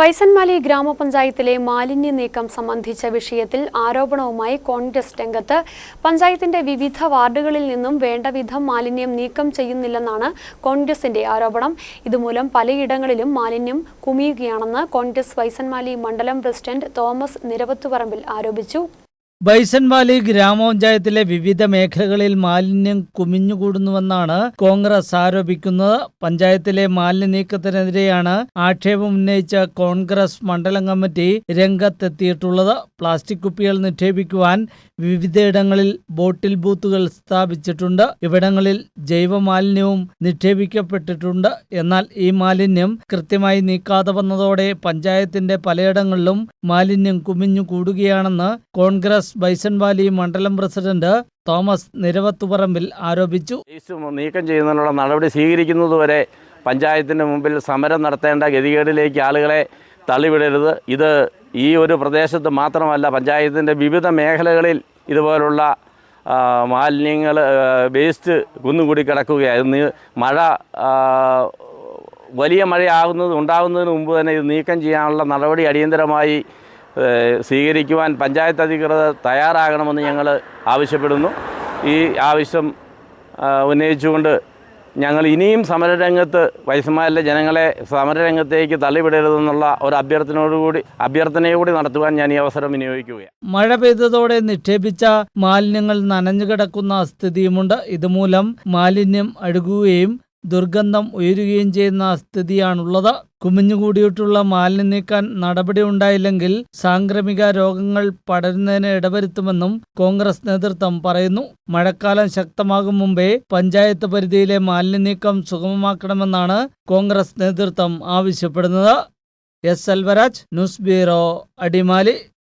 ബൈസൺമാലി ഗ്രാമപഞ്ചായത്തിലെ മാലിന്യ നീക്കം സംബന്ധിച്ച വിഷയത്തിൽ ആരോപണവുമായി കോൺഗ്രസ് രംഗത്ത് പഞ്ചായത്തിന്റെ വിവിധ വാർഡുകളിൽ നിന്നും വേണ്ടവിധം മാലിന്യം നീക്കം ചെയ്യുന്നില്ലെന്നാണ് കോൺഗ്രസിന്റെ ആരോപണം. ഇതുമൂലം പലയിടങ്ങളിലും മാലിന്യം കുമിയുകയാണെന്ന് കോൺഗ്രസ് വൈസൻമാലി മണ്ഡലം പ്രസിഡന്റ് തോമസ് നിരവത്തുപറമ്പിൽ ആരോപിച്ചു. ബൈസൺ വാലി ഗ്രാമപഞ്ചായത്തിലെ വിവിധ മേഖലകളിൽ മാലിന്യം കുമിഞ്ഞുകൂടുന്നുവെന്നാണ് കോൺഗ്രസ് ആരോപിക്കുന്നത്. പഞ്ചായത്തിലെ മാലിന്യ നീക്കത്തിനെതിരെയാണ് ആക്ഷേപം ഉന്നയിച്ച കോൺഗ്രസ് മണ്ഡലം കമ്മിറ്റി രംഗത്തെത്തിയിട്ടുള്ളത്. പ്ലാസ്റ്റിക് കുപ്പികൾ നിക്ഷേപിക്കുവാൻ വിവിധയിടങ്ങളിൽ ബോട്ടിൽ ബൂത്തുകൾ സ്ഥാപിച്ചിട്ടുണ്ട്. ഇവിടങ്ങളിൽ ജൈവമാലിന്യവും നിക്ഷേപിക്കപ്പെട്ടിട്ടുണ്ട്. എന്നാൽ ഈ മാലിന്യം കൃത്യമായി നീക്കാതെ വന്നതോടെ പഞ്ചായത്തിന്റെ പലയിടങ്ങളിലും മാലിന്യം കുമിഞ്ഞു കൂടുകയാണെന്ന് കോൺഗ്രസ് ബൈസൺ വാലി മണ്ഡലം പ്രസിഡന്റ് തോമസ് നിരവത്തുപറമ്പിൽ ആരോപിച്ചു. നീക്കം ചെയ്യുന്നതിനുള്ള നടപടി സ്വീകരിക്കുന്നതുവരെ പഞ്ചായത്തിന് മുമ്പിൽ സമരം നടത്തേണ്ട ഗതികേടിലേക്ക് ആളുകളെ തള്ളിവിടരുത്. ഇത് ഈ ഒരു പ്രദേശത്ത് മാത്രമല്ല പഞ്ചായത്തിന്റെ വിവിധ മേഖലകളിൽ ഇതുപോലുള്ള മാലിന്യങ്ങൾ വേസ്റ്റ് കുന്നുകൂടി കിടക്കുകയായിരുന്നു മഴ വലിയ മഴയാകുന്നത് ഉണ്ടാകുന്നതിന് മുമ്പ് തന്നെ ഇത് നീക്കം ചെയ്യാനുള്ള നടപടി അടിയന്തരമായി സ്വീകരിക്കുവാൻ പഞ്ചായത്ത് അധികൃതർ തയ്യാറാകണമെന്ന് ഞങ്ങൾ ആവശ്യപ്പെടുന്നു. ഈ ആവശ്യം ഉന്നയിച്ചുകൊണ്ട് ഞങ്ങൾ ഇനിയും സമരരംഗത്ത് വയസ്സന്മാരിലെ ജനങ്ങളെ സമരരംഗത്തേക്ക് തള്ളിവിടരുതെന്നുള്ള ഒരു അഭ്യർത്ഥനയോടുകൂടി അഭ്യർത്ഥനയോടി നടത്തുവാൻ ഞാൻ ഈ അവസരം വിനിയോഗിക്കുകയാണ്. മഴ പെയ്തതോടെ നിക്ഷേപിച്ച മാലിന്യങ്ങൾ നനഞ്ഞു കിടക്കുന്ന സ്ഥിതിയുമുണ്ട്. ഇതുമൂലം മാലിന്യം അഴുകുകയും ദുർഗന്ധം ഉയരുകയും ചെയ്യുന്ന സ്ഥിതിയാണുള്ളത്. കുമിഞ്ഞുകൂടിയിട്ടുള്ള മാലിന്യം നീക്കാൻ നടപടി ഉണ്ടായില്ലെങ്കിൽ സാംക്രമിക രോഗങ്ങൾ പടരുന്നതിന് ഇടവരുത്തുമെന്നും കോൺഗ്രസ് നേതൃത്വം പറയുന്നു. മഴക്കാലം ശക്തമാകും മുമ്പേ പഞ്ചായത്ത് പരിധിയിലെ മാലിന്യ നീക്കം സുഗമമാക്കണമെന്നാണ് കോൺഗ്രസ് നേതൃത്വം ആവശ്യപ്പെടുന്നത്. S. Selvaraj news bureau Adimali.